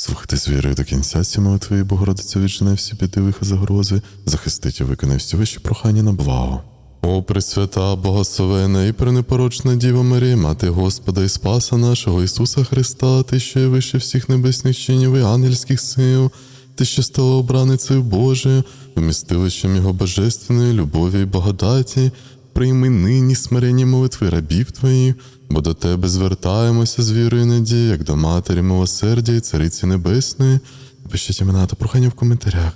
Слухайте з вірою до кінця ці молитви, Богородиця віджене всі біди лиха загрози, захистить і виконає всього, що прохання на благо. О, Пресвята, Богословена і пренепорочна Діва Марія, Мати Господа і Спаса нашого Ісуса Христа, Ти, що є вище всіх небесних чинів і ангельських сил, Ти, що стала обраницею Божою, вмістилищем Його божественної любові і благодаті, прийми нині смирення молитви рабів Твоїх, бо до Тебе звертаємося з вірою і надією, як до Матері милосердя і Цариці Небесної. Пишіть імена та прохання в коментарях.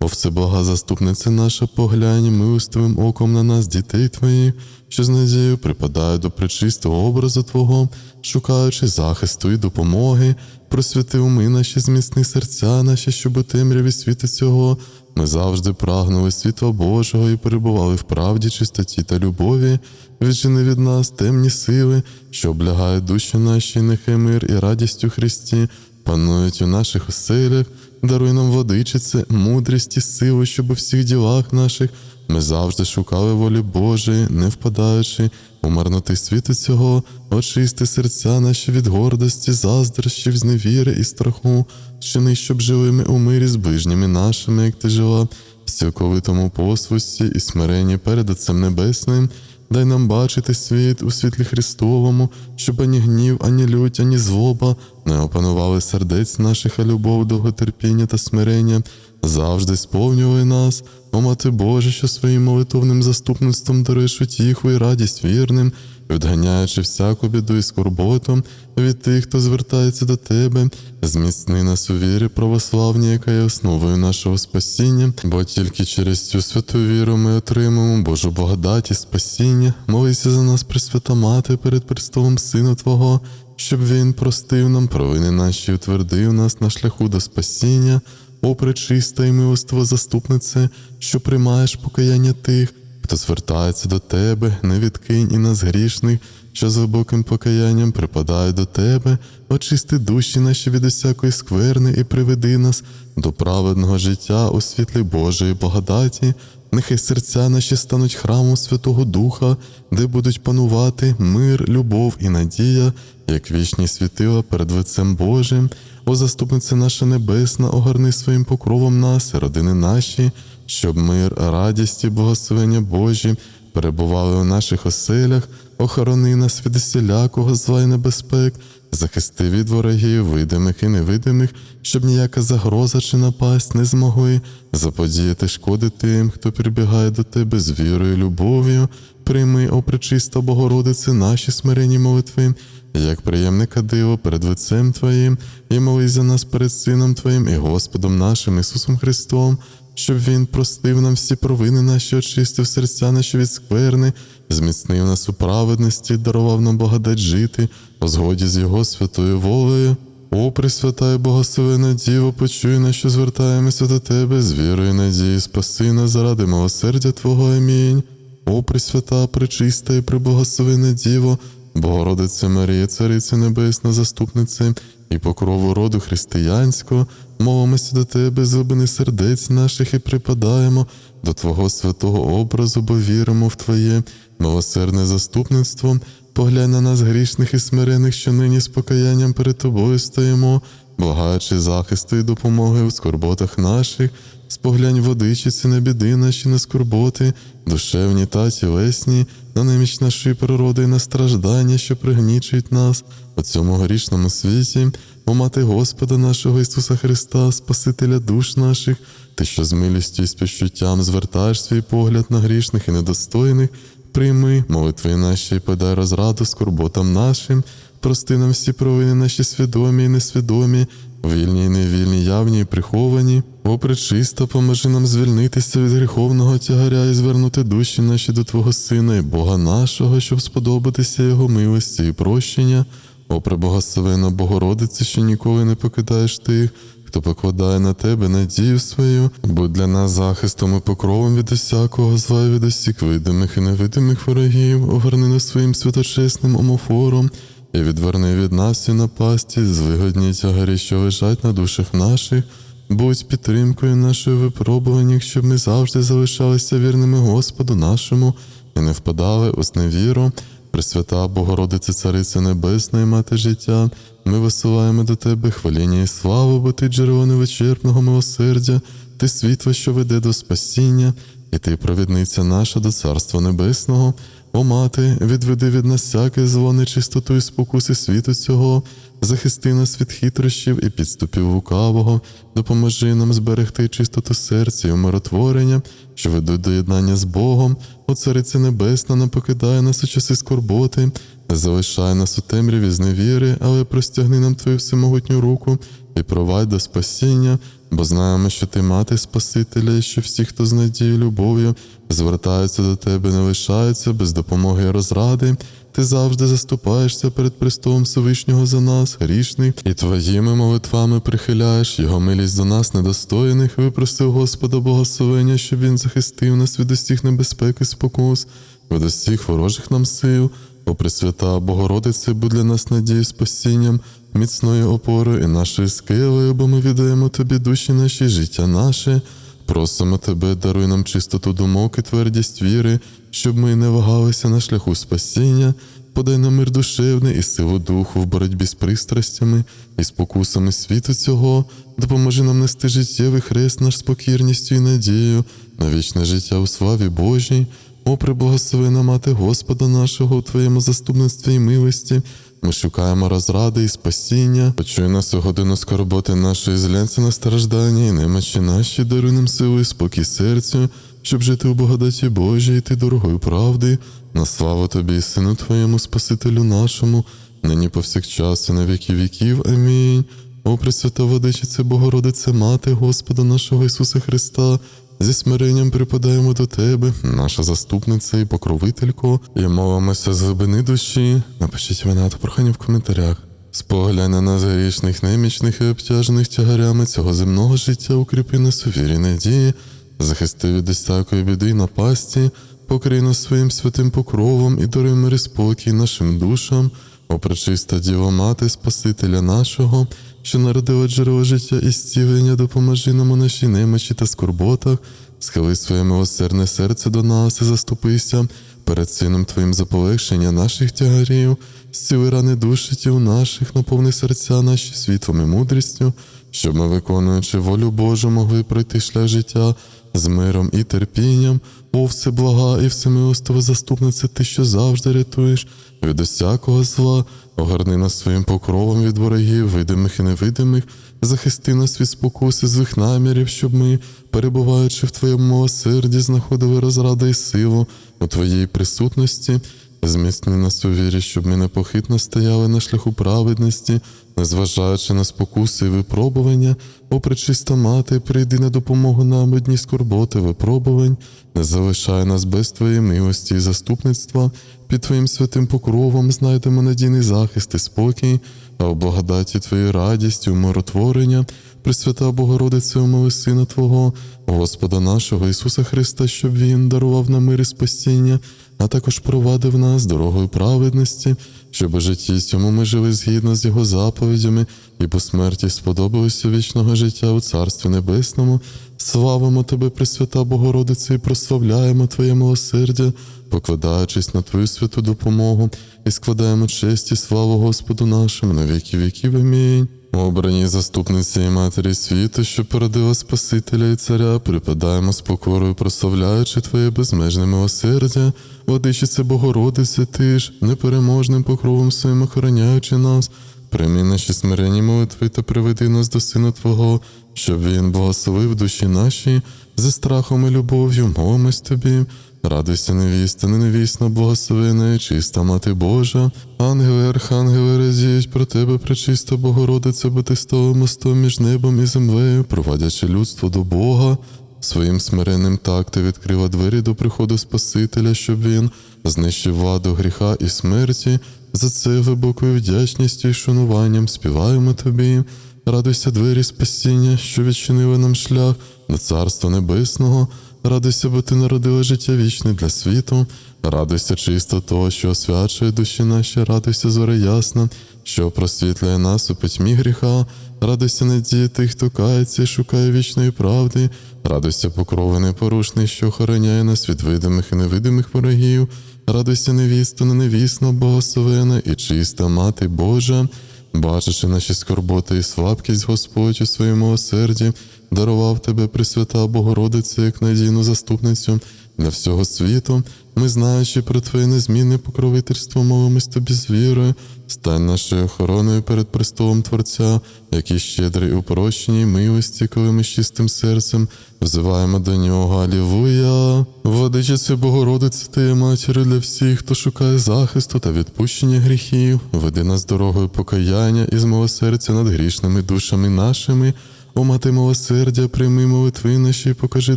О всебога заступниця наша, поглянь милостивим оком на нас, дітей твоїх, що з надією припадає до пречистого образу Твого, шукаючи захисту і допомоги, просвіти уми наші зміцни серця наші, щоб у темряві світу цього ми завжди прагнули. Світла Божого і перебували в правді, чистоті та любові, відчини від нас темні сили, що облягають душі наші, нехай мир і радість у Христі, панують у наших оселях, даруй нам владичице, мудрість і силу, щоб у всіх ділах наших ми завжди шукали волі Божої, не впадаючи у світу цього, очисти серця наші від гордості, заздрощів, зневіри і страху, чини, щоб жили ми у мирі з ближніми нашими, як ти жила, в цілковитому послусті і смиренні перед Отцем Небесним. Дай нам бачити світ у світлі Христовому, щоб ані гнів, ані лють, ані злоба не опанували сердець наших, а любов, довготерпіння та смирення завжди сповнювали нас, о Мати Боже, що своїм молитовним заступництвом даруєш утіху і радість вірним, відганяючи всяку біду і скорботу від тих, хто звертається до Тебе, зміцни нас у вірі православній, яка є основою нашого спасіння, бо тільки через цю святу віру ми отримаємо Божу благодать і спасіння. Молися за нас, Пресвята Мати, перед престолом Сина Твого, щоб Він простив нам провини наші, утвердив нас на шляху до спасіння. О, пречиста і милостива заступнице, що приймаєш покаяння тих, хто звертається до тебе, не відкинь і нас грішних, що з глибоким покаянням припадає до тебе, очисти душі наші від усякої скверни і приведи нас до праведного життя у світлі Божої благодаті. Нехай серця наші стануть храмом Святого Духа, де будуть панувати мир, любов і надія, як вічні світила перед лицем Божим. О, заступниця наша небесна, огорни своїм покровом нас, родини наші, щоб мир, радість і благословення Божі перебували у наших оселях, охорони нас від усілякого зла і небезпек, захисти від ворогів, видимих і невидимих, щоб ніяка загроза чи напасть не змогли. Заподіяти шкоди тим, хто прибігає до тебе з вірою і любов'ю. Прийми, о пречиста Богородице, наші смиренні молитви, як приємника диво перед лицем Твоїм, і молись за нас перед Сином Твоїм і Господом нашим Ісусом Христом, щоб Він простив нам всі провини наші, очистив серця наші від скверни, зміцнив нас у праведності, дарував нам благодать жити, у згоді з Його святою волею. О, Пресвята і Богословена Діво, почуй нас, що звертаємося до Тебе з вірою і спаси нас заради милосердя Твого. Амінь. О, Пресвята, пречиста і преблагословена Діво, Богородице Марія, Цариця Небесна, заступниця і покрову роду християнського, молимося до Тебе, з глибини сердець наших і припадаємо до Твого святого образу, бо віримо в Твоє милосердне заступництво. Поглянь на нас грішних і смирених, що нині з покаянням перед Тобою стоїмо, благаючи захисту і допомоги у скорботах наших, споглянь водичиці на біди наші на скорботи, душевні та тілесні, на неміч нашої природи і на страждання, що пригнічують нас у цьому грішному світі, о мати Господа нашого Ісуса Христа, Спасителя душ наших, ти, що з милістю і співчуттям звертаєш свій погляд на грішних і недостойних, прийми молитви наші, і подай розраду скорботам нашим, прости нам всі провини наші свідомі і несвідомі, вільні і невільні, явні і приховані. О, пречиста, поможи нам звільнитися від гріховного тягаря і звернути душі наші до Твого Сина і Бога нашого, щоб сподобатися Його милості і прощення. О, преблагословена Богородице, що ніколи не покидаєш тих, хто покладає на тебе надію свою, будь для нас захистом і покровом від усякого зла і від усіх видимих і невидимих ворогів, огорни нас своїм святочесним омофором і відверни від нас всі напасті, звигодні тягарі, що лежать на душах наших. Будь підтримкою нашої випробуваннях, щоб ми завжди залишалися вірними Господу нашому і не впадали у зневіру. Пресвята Богородице Цариця Небесна і Мати життя, ми висуваємо до Тебе хваління і славу, бо Ти джерело невичерпного милосердя, Ти світло, що веде до спасіння, і Ти провідниця наша до Царства Небесного. О мати, відведи від нас всяке зло, нечистоту і спокуси світу цього, захисти нас від хитрощів і підступів лукавого, допоможи нам зберегти чистоту серця і умиротворення, що ведуть до єднання з Богом. О Цариця Небесна, не покидай нас у часи скорботи, не залишай нас у темряві зневіри, але простягни нам Твою всемогутню руку і провадь до спасіння, бо знаємо, що ти мати Спасителя, і що всі, хто з надією любов'ю, звертаються до тебе, не лишаються без допомоги і розради. Ти завжди заступаєшся перед престолом Всевишнього за нас, грішних, і твоїми молитвами прихиляєш його милість до нас, недостойних. Випросив Господа Богословення, щоб він захистив нас від усіх небезпек і спокус, від усіх ворожих нам сил. О Пресвята Богородице, будь для нас надією спасінням, міцною опорою і нашою скелею, бо ми віддаємо тобі душі наші, життя наше. Просимо тебе, даруй нам чистоту думок і твердість віри, щоб ми не вагалися на шляху спасіння, подай нам мир душевний і силу духу в боротьбі з пристрастями і спокусами світу цього, допоможи нам нести життєвий хрест наш з і надією на вічне життя у славі Божій. О, приблагословена мати Господа нашого у Твоєму заступництві і милості. Ми шукаємо розради і спасіння. Почуй нас у годину скорботи нашої злянця на страждання і немочі наші, даруй нам силу і спокій серцю, щоб жити у благодаті Божій, йти дорогою правди, на славу Тобі, Сину Твоєму, Спасителю нашому, нині повсякчас і на віки віків. Амінь. О, Пресвята Водичице, Богородице, Мати Господа нашого Ісуса Христа, зі смиренням припадаємо до Тебе, наша заступниця і покровителько, і молимося з глибини душі. Напишіть імена та прохання в коментарях. Споглянь на грішних, немічних і обтяжених тягарями цього земного життя, укріпи нас у вірі надії, захисти від усякої біди й напасті, покрий нас своїм святим покровом і даруй мир і спокій нашим душам, о пречиста Діва Мати, Спасителя нашого, що народила джерело життя і зцілення, допоможи нам у нашій немочі та скорботах, схили своє милосердне серце до нас і заступися перед Сином Твоїм за полегшення наших тягарів, зціли рани душі тіл наших, наповни серця наші світлом і мудрістю, щоб ми, виконуючи волю Божу, могли пройти шлях життя з миром і терпінням, о всеблага і всемилостива заступниця, ти, що завжди рятуєш від усякого зла, огорни нас своїм покровом від ворогів, видимих і невидимих, захисти нас від спокуси злих намірів, щоб ми, перебуваючи в Твоєму милосерді, знаходили розради і силу у Твоїй присутності. Зміцни нас у вірі, щоб ми непохитно стояли на шляху праведності, незважаючи на спокуси і випробування, о пречиста мати, прийди на допомогу нам у дні скорботи, випробувань, не залишай нас без Твоєї милості і заступництва, під Твоїм святим покровом знайдемо надійний захист і спокій, а в благодаті Твоєї радість, умиротворення, Пресвята Богородице, умови Сина Твого, Господа нашого Ісуса Христа, щоб Він дарував нам мир і спасіння, а також провадив нас дорогою праведності, щоб у житті цьому ми жили згідно з Його заповідями і по смерті сподобалося вічного життя у Царстві Небесному. Славимо Тебе, Пресвята Богородице, і прославляємо Твоє милосердя, покладаючись на Твою святу допомогу, і складаємо честь і славу Господу нашому на віки віків. Амінь. Обрані заступниці і матері світу, що породила Спасителя і Царя, припадаємо з покорою, прославляючи Твоє безмежне милосердя, Владичице Богородице, Ти ж непереможним покровом своїм охороняючи нас, прийми наші смиренні молитви та приведи нас до Сина Твого, щоб Він благословив душі наші, за страхом і любов'ю молимось Тобі. Радуйся, невіста, не невісна, благословена і чиста мати Божа. Ангели, архангели радіють про тебе, пречиста Богородиця, бо ти стала мостом між небом і землею, провадячи людство до Бога. Своїм смиренним так ти відкрила двері до приходу Спасителя, щоб він знищив владу гріха і смерті. За це глибокою вдячністю і шануванням співаємо тобі. Радуйся двері спасіння, що відчинили нам шлях до Царства Небесного. Радуйся, бо ти народила життя вічне для світу. Радуйся чисто того, що освячує душі наші, радуйся зоре ясна, що просвітлює нас у пітьмі гріха. Радуйся надії тих, хто кається і шукає вічної правди. Радуйся покрови непорушний, що охороняє нас від видимих і невидимих ворогів. радуйся невісту, невісно, благословена і чиста мати Божа, бачивши наші скорботи і слабкість, Господь у своєму осерді, дарував тебе, Пресвята Богородице, як надійну заступницю для всього світу. Ми, знаючи про Твоє незмінне покровительство, молимось тобі з вірою, стань нашою охороною перед престолом Творця, який щедрий у прощенні милості, коли ми з чистим серцем взиваємо до нього. Алілуя! Владичице Богородице, ти є матір'ю для всіх, хто шукає захисту та відпущення гріхів, веди нас дорогою покаяння і з милосердя над грішними душами нашими. О мати милосердя, прийми молитви наші, покажи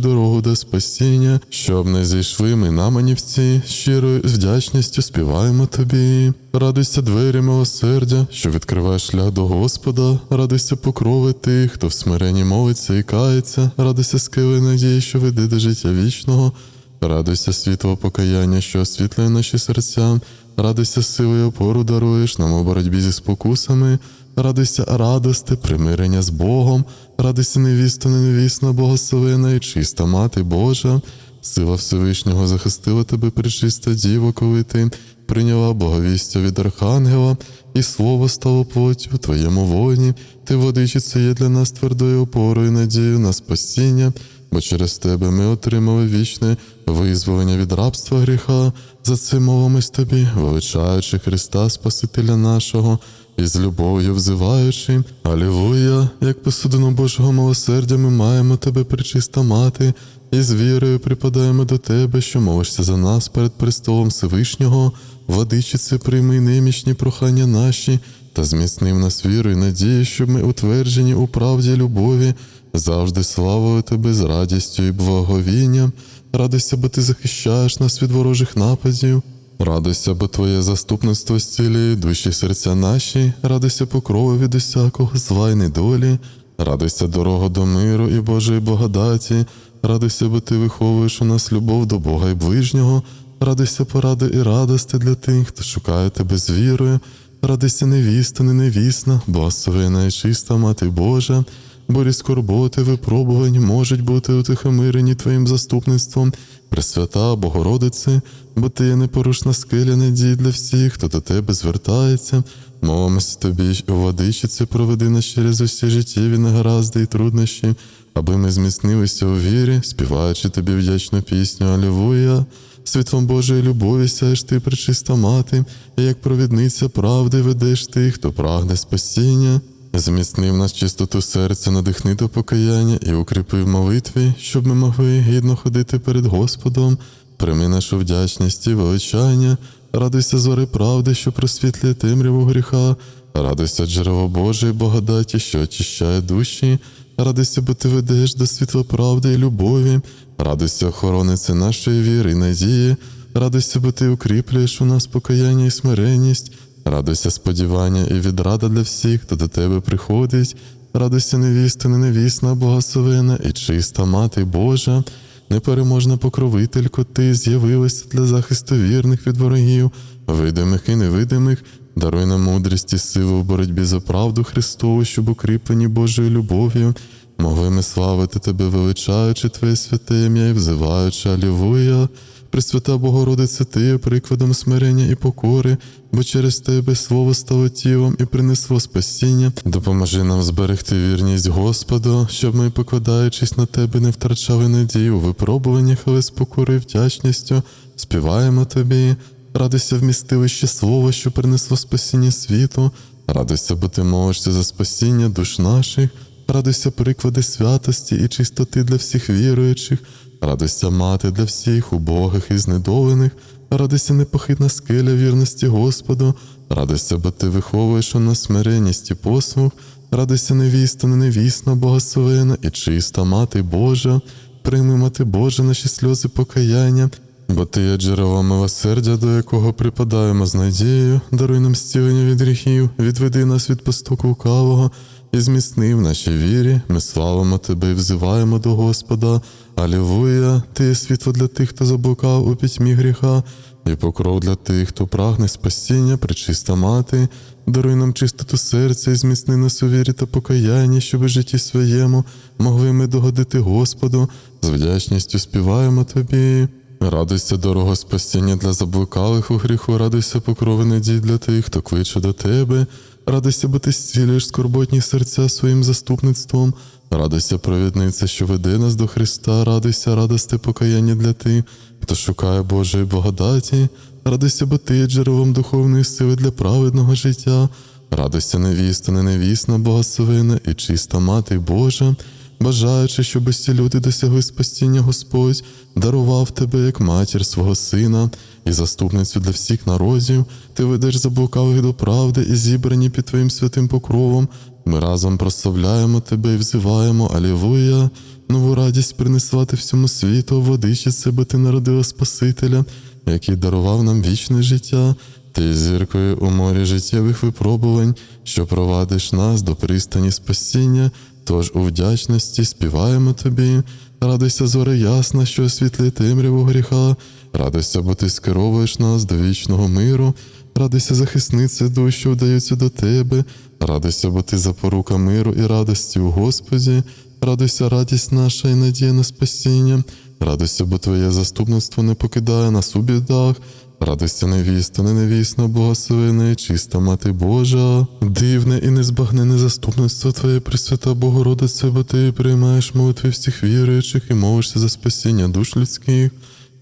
дорогу до спасіння, щоб не зійшли ми на манівці, щирою вдячністю співаємо тобі. Радуйся двері милосердя, що відкриває шлях до Господа, радуйся покрови тих, хто в смиренні молиться і кається, радуйся скили надії, що веде до життя вічного. Радуйся світло покаяння, що освітлює наші серця, радуйся сили опору даруєш нам у боротьбі зі спокусами, радуйся радости, примирення з Богом, радуйся невіста, невісна, благословена і чиста мати Божа. Сила Всевишнього захистила тебе, пречиста діво, коли ти прийняла благовістя від Архангела, і слово стало плоттю твоєму воїні. Ти, водичиця, є для нас твердою опорою, надією на спасіння бо через тебе ми отримали вічне визволення від рабства гріха. За це молимось тобі, величаючи Христа Спасителя нашого, і з любов'ю взиваючи, Алілуя, як посудину Божого милосердя, ми маємо тебе, причиста мати, і з вірою припадаємо до тебе, що молишся за нас перед престолом Всевишнього, владичице, прийми немічні прохання наші, та зміцнив нас вірою і надію, щоб ми утверджені у правді любові, завжди славою тебе з радістю і благовінням. Радуйся, бо ти захищаєш нас від ворожих нападів. Радуйся, бо Твоє заступництво зцілює душі серця наші, радуйся покрови від усякого зла й недолі, радуйся дорога до миру і Божої благодаті, радуйся, бо ти виховуєш у нас любов до Бога і ближнього, радуйся поради і радости для тих, хто шукає тебе з вірою, радуйся невіста, не невісна, благословена і чиста мати Божа. Борі скорботи, випробувань можуть бути утихомирені Твоїм заступництвом, Пресвята Богородице, бо ти є непорушна скеля надій для всіх, хто до тебе звертається. Молимося тобі, водичиці, проведи нас через усі життєві негаразди і труднощі, аби ми зміцнилися у вірі, співаючи тобі вдячну пісню Алілуя. Світлом Божої любові сяєш ти, пречиста мати, і як провідниця правди ведеш тих, хто прагне спасіння. Зміцнив нас чистоту серця, надихни до покаяння і укріпив молитві, щоб ми могли гідно ходити перед Господом. Прийми нашу вдячність і величання, радуйся зори правди, що просвітлює темряву гріха, радуйся джерело Божої благодаті, що очищає душі, радуйся, бо ти ведеш до світла правди і любові, радуйся, охоронице нашої віри і надії, радуйся, бо ти укріплюєш у нас покаяння і смиренність. Радуйся сподівання і відрада для всіх, хто до тебе приходить. Радуйся невіста, не невісна, благословена і чиста мати Божа, непереможна покровителько, ти з'явилася для захисту вірних від ворогів, видимих і невидимих. Даруй нам мудрість і силу в боротьбі за правду Христову, щоб укріплені Божою любов'ю. Могли ми славити тебе, величаючи Твоє святе ім'я і взиваючи Алілуя. Пресвята Богородице, ти є прикладом смирення і покори, бо через тебе слово стало тілом і принесло спасіння. Допоможи нам зберегти вірність Господу, щоб ми, покладаючись на тебе, не втрачали надію у випробуваннях, але з покори вдячністю співаємо тобі. Радуйся вмістилище слово, що принесло спасіння світу. Радуйся, бо ти молишся за спасіння душ наших. Радуйся приклади святості і чистоти для всіх віруючих. Радуйся мати для всіх убогих і знедолених, радуйся непохитна скеля вірності Господу, радуйся, бо ти виховуєш у нас смиренність і послух, радуйся невіста, невісна, благословена і чиста мати Божа, прийми мати Божа наші сльози покаяння, бо ти є джерело милосердя, до якого припадаємо з надією, даруй нам зцілення від гріхів, відведи нас від постуку лукавого, і зміцни в нашій вірі, ми славимо тебе і взиваємо до Господа. Алілуя, ти світло для тих, хто заблукав у пітьмі гріха, і покров для тих, хто прагне спасіння, пречиста мати, даруй нам чистоту серця і зміцни нас у вірі та покаянні, щоб у житті своєму могли ми догодити Господу, з вдячністю співаємо тобі. Радуйся, дорого спасіння для заблукалих у гріху, радуйся, покрови надій для тих, хто кличе до тебе. Радуйся, бо ти зцілюєш скорботні серця своїм заступництвом. Радуйся, провідниця, що веде нас до Христа, радуйся, радости покаяння для тих, хто шукає Божої благодаті. Радуйся, бо ти є джерелом духовної сили для праведного життя. Радуйся, невіста, не невісна, благословена і чиста мати Божа, бажаючи, щоб усі люди досягли спасіння Господь, дарував тебе як матір свого сина і заступницю для всіх народів. Ти ведеш заблукалих до правди і зібрані під твоїм святим покровом. Ми разом прославляємо тебе і взиваємо, Алілуя. Нову радість принесла ти всьому світу, водичице, бо ти народила Спасителя, який дарував нам вічне життя. Ти зіркою у морі життєвих випробувань, що провадиш нас до пристані спасіння, тож у вдячності співаємо тобі. Радуйся, зоре ясна, що освітлює темряву гріха, радуйся, бо ти скеровуєш нас до вічного миру, радуйся, захисниця душ, що вдаються до тебе, радуйся, бо ти запорука миру і радості у Господі, радуйся, радість наша і надія на спасіння, радуйся, бо твоє заступництво не покидає нас у бідах. Радуйся, невіста, не невісна, благословена і чиста мати Божа, дивне і незбагнене заступництво Твоє Пресвята Богородице, бо ти приймаєш молитви всіх віруючих і молишся за спасіння душ людських.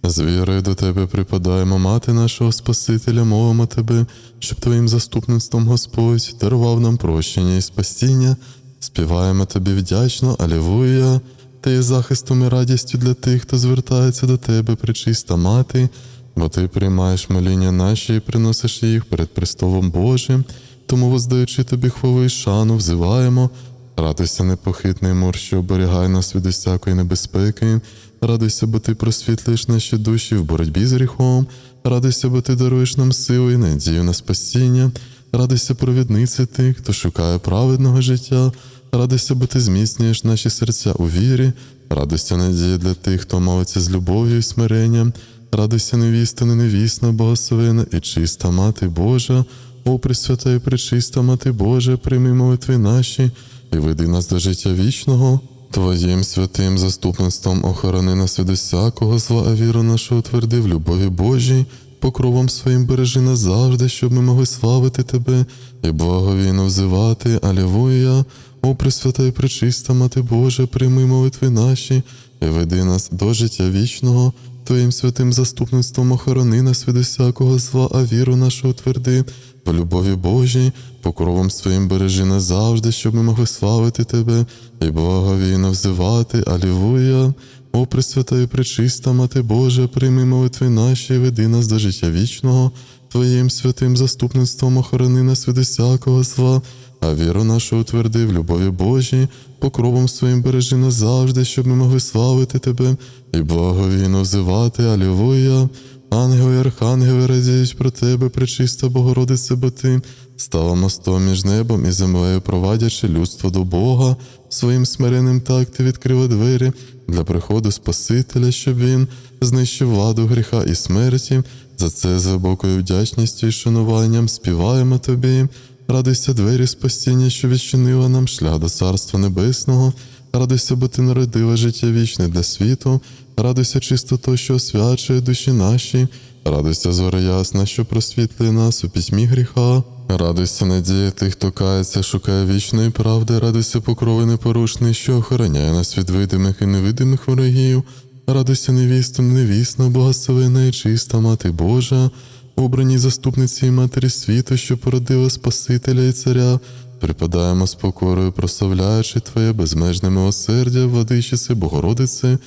З вірою до тебе припадаємо, мати нашого Спасителя, мовимо тебе, щоб твоїм заступництвом Господь дарував нам прощення і спасіння. Співаємо тобі вдячно, Алілуя. Ти є захистом і радістю для тих, хто звертається до тебе, пречиста мати бо ти приймаєш моління наші і приносиш їх перед престолом Божим, тому, воздаючи тобі хвалу і шану, взиваємо. Радуйся, непохитний мур, що оберігає нас від усякої небезпеки. Радуйся, бо ти просвітлиш наші душі в боротьбі з гріхом. Радуйся, бо ти даруєш нам силу і надію на спасіння. Радуйся, провідниці тих, хто шукає праведного життя. Радуйся, бо ти зміцнюєш наші серця у вірі. Радуйся, надія для тих, хто молиться з любов'ю і смиренням. Радуйся, невіста, не невісна, благословена і чиста мати Божа, о Пресвята і пречиста мати Божа, прийми молитви наші і веди нас до життя вічного. Твоїм святим заступництвом охорони нас від усякого зла, а віру нашу утверди в любові Божій, покровом своїм бережи нас завжди, щоб ми могли славити Тебе і благовійно взивати. Алілуя. О Пресвята і пречиста мати Божа, прийми молитви наші і веди нас до життя вічного. Твоїм святим заступництвом охорони нас від усякого зла, а віру нашу утверди, по любові Божій, покровом своїм бережи нас завжди, щоб ми могли славити Тебе і благовійно взивати. Алілуя. О Пресвята і пречиста мати Божа, прийми молитви наші, і веди нас до життя вічного, Твоїм святим заступництвом охорони нас від усякого зла, а віру нашу утверди в любові Божій, покровом своїм бережи нас завжди, щоб ми могли славити Тебе і благовійно взивати. Алілуя. Ангели, архангели радіють про тебе, пречиста Богородице, бо ти стала мостом між небом і землею, провадячи людство до Бога. Своїм смиренним так ти відкрила двері для приходу Спасителя, щоб він знищив владу гріха і смерті. За це з глибокою вдячністю і шануванням співаємо тобі. Радуйся двері спасіння, що відчинила нам шлях до Царства Небесного. Радуйся, бо ти народила життя вічне для світу. Радуйся чистото, що освячує душі наші. Радуйся, зоря ясна, що просвітлює нас у пітьмі гріха. Радуйся, надія тих, хто кається, шукає вічної правди. Радуйся, покрови непорушний, що охороняє нас від видимих і невидимих ворогів. Радуйся, невісту, невісна, благословена і чиста мати Божа, обраній заступниці і матері світу, що породила Спасителя і Царя. Припадаємо з покорою, прославляючи Твоє безмежне милосердя, владичице Богородице,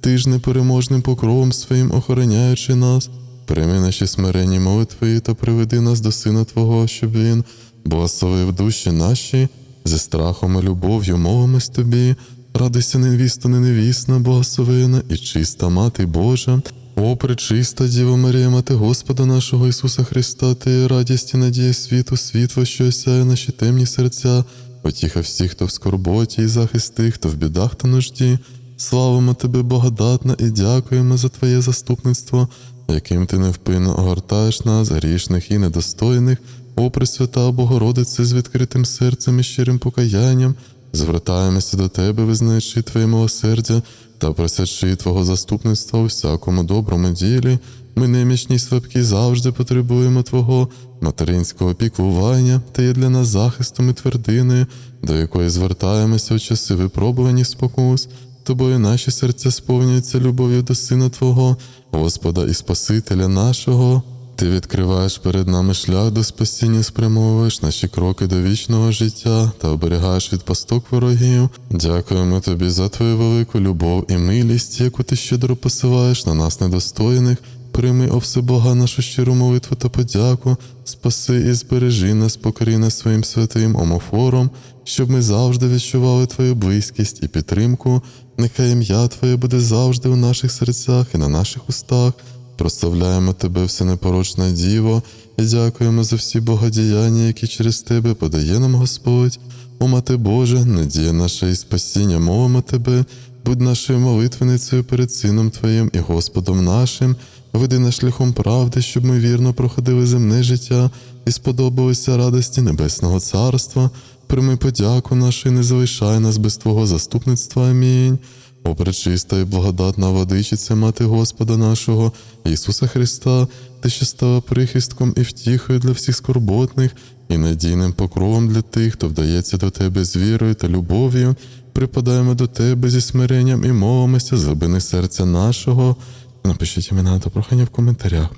Ти ж непереможним покровом своїм охороняючи нас. Прийми наші смиренні молитви та приведи нас до Сина Твого, щоб Він благословив душі наші, зі страхом і любов'ю мовимось Тобі. Радуйся, невіста, не невісна, благословена і чиста Мати Божа. О, пречиста Діва Марія, Мати Господа нашого Ісуса Христа, Ти радість і надія світу, світло, що осяє наші темні серця, потіха всіх, хто в скорботі, і захист тих, хто в бідах та нужді. Славимо Тебе, благодатна, і дякуємо за Твоє заступництво, яким ти невпинно огортаєш нас, грішних і недостойних, о Пресвята Богородице, з відкритим серцем і щирим покаянням. звертаємося до Тебе, визнаючи Твоє милосердя та просячи Твого заступництва у всякому доброму ділі. Ми немічні слабкі завжди потребуємо Твого материнського піклування, Ти є для нас захистом і твердиною, до якої звертаємося у часи випробувані спокус. Тобою наші серця сповнюються любов'ю до Сина Твого, Господа і Спасителя нашого. Ти відкриваєш перед нами шлях до спасіння, спрямовуєш наші кроки до вічного життя та оберігаєш від пасток ворогів. Дякуємо тобі за твою велику любов і милість, яку ти щедро посилаєш на нас недостойних. Прийми, о Всебога, нашу щиру молитву та подяку, спаси і збережи нас, покорі нас своїм святим омофором, щоб ми завжди відчували Твою близькість і підтримку. Нехай ім'я Твоє буде завжди у наших серцях і на наших устах. Прославляємо Тебе, всенепорочна Діво, і дякуємо за всі богодіяння, які через Тебе подає нам Господь. О Мати Боже, надія наша і спасіння, мовимо Тебе, будь нашою молитвеницею перед Сином Твоїм і Господом нашим, веди нас шляхом правди, щоб ми вірно проходили земне життя і сподобалися радості Небесного Царства. Прийми подяку нашу і не залишай нас без Твого заступництва. Амінь. О, пречиста і благодатна водичиця, Мати Господа нашого, Ісуса Христа, Ти що стала прихистком і втіхою для всіх скорботних, і надійним покровом для тих, хто вдається до Тебе з вірою та любов'ю, припадаємо до Тебе зі смиренням і молимося, злобини серця нашого. Напишіть імена та прохання в коментарях.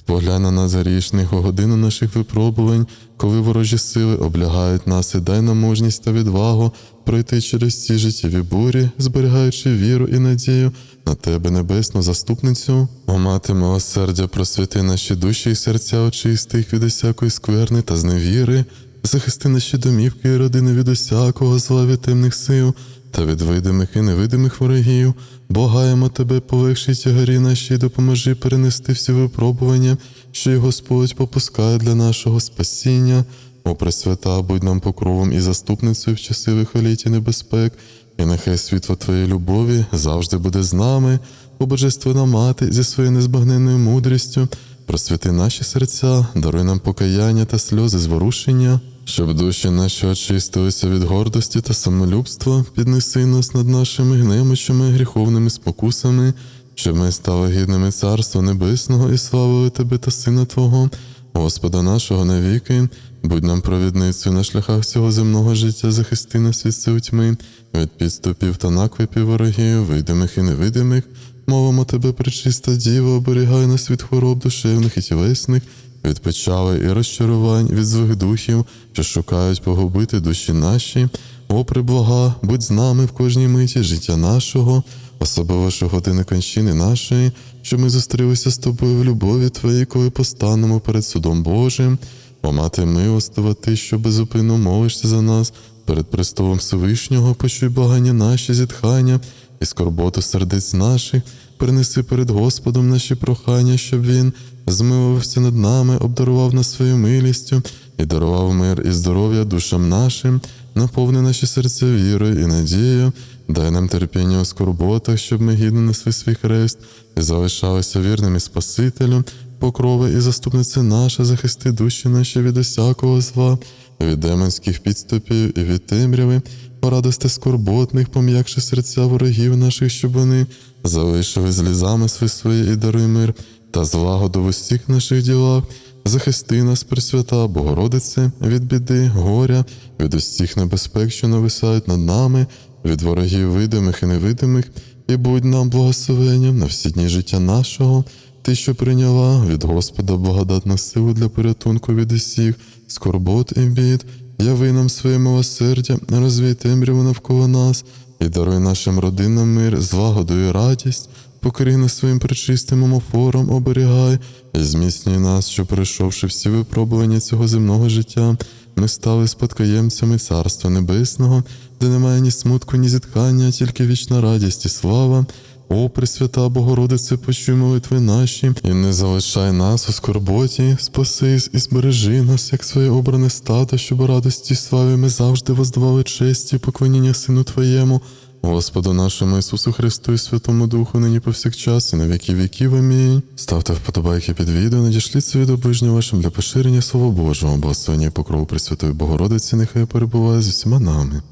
Споглянь на нас у годину наших випробувань, коли ворожі сили облягають нас, і дай нам мужність та відвагу пройти через ці життєві бурі, зберігаючи віру і надію на тебе, небесну заступницю. О мати милосердя, просвіти наші душі і серця очисти їх від усякої скверни та зневіри, захисти наші домівки і родини від усякого зла від темних сил та від видимих і невидимих ворогів. Благаємо тебе, полегши тягарі наші, допоможи перенести всі випробування, що й Господь попускає для нашого спасіння. О, Пресвята, будь нам покровом і заступницею в часи лихоліття і небезпек, і нехай світло Твоєї любові завжди буде з нами, о Божественна Мати, зі своєю незбагненною мудрістю, просвіти наші серця, даруй нам покаяння та сльози зворушення, щоб душі наші очистилися від гордості та самолюбства, піднеси нас над нашими немочами, гріховними спокусами, щоб ми стали гідними Царства Небесного і славили Тебе та Сина Твого, Господа нашого навіки, будь нам провідницею на шляхах цього земного життя, захисти нас від сил тьми, від підступів та наклепів ворогів, видимих і невидимих. Мовимо тебе, пречиста діва, оберігай нас від хвороб душевних і тілесних, від печали і розчарувань, від злих духів, що шукають погубити душі наші. О, приблага, будь з нами в кожній миті життя нашого, особливо що години кончини нашої, щоб ми зустрілися з тобою в любові Твоїй, коли постанемо перед судом Божим. О, мати милостива, ти, що безупинно молишся за нас перед престолом Всевишнього, почуй благання наші зітхання і скорботу сердець наших, принеси перед Господом наші прохання, щоб Він змилувався над нами, обдарував нас своєю милістю і дарував мир і здоров'я душам нашим, наповни наші серця вірою і надією, дай нам терпіння у скорботах, щоб ми гідно несли свій хрест і залишалися вірними Спасителю, покрови і заступниця наша, захисти душі наші від усякого зла, від демонських підступів і від темряви, порадости скорботних, пом'якши серця ворогів наших, щоб вони залишили злізами свої свої і даруй мир та злагоду в усіх наших ділах. Захисти нас, Пресвята, Богородице, від біди, горя, від усіх небезпек, що нависають над нами, від ворогів видимих і невидимих, і будь нам благословенням на всі дні життя нашого, ти, що прийняла від Господа благодатну силу для порятунку від усіх, скорбот і бід, яви нам своє милосердя, розвій темряву навколо нас і даруй нашим родинам мир, злагоду і радість, покрий нас своїм пречистим омофором, оберігай і зміцнюй нас, що пройшовши всі випробування цього земного життя, ми стали спадкоємцями Царства Небесного, де немає ні смутку, ні зіткання, тільки вічна радість і слава. О, Пресвята Богородице, почуй молитви наші, і не залишай нас у скорботі, спаси і збережи нас, як своє обране стадо, щоб радості славі ми завжди воздавали честі і поклоніння Сину Твоєму, Господу нашому Ісусу Христу і Святому Духу, нині повсякчас і на віки віків. Амінь. Ставте вподобайки під відео, надішліться від оближня вашим для поширення Слова Божого, благословення покрову Пресвятої Богородиці, нехай перебуває з усіма нами.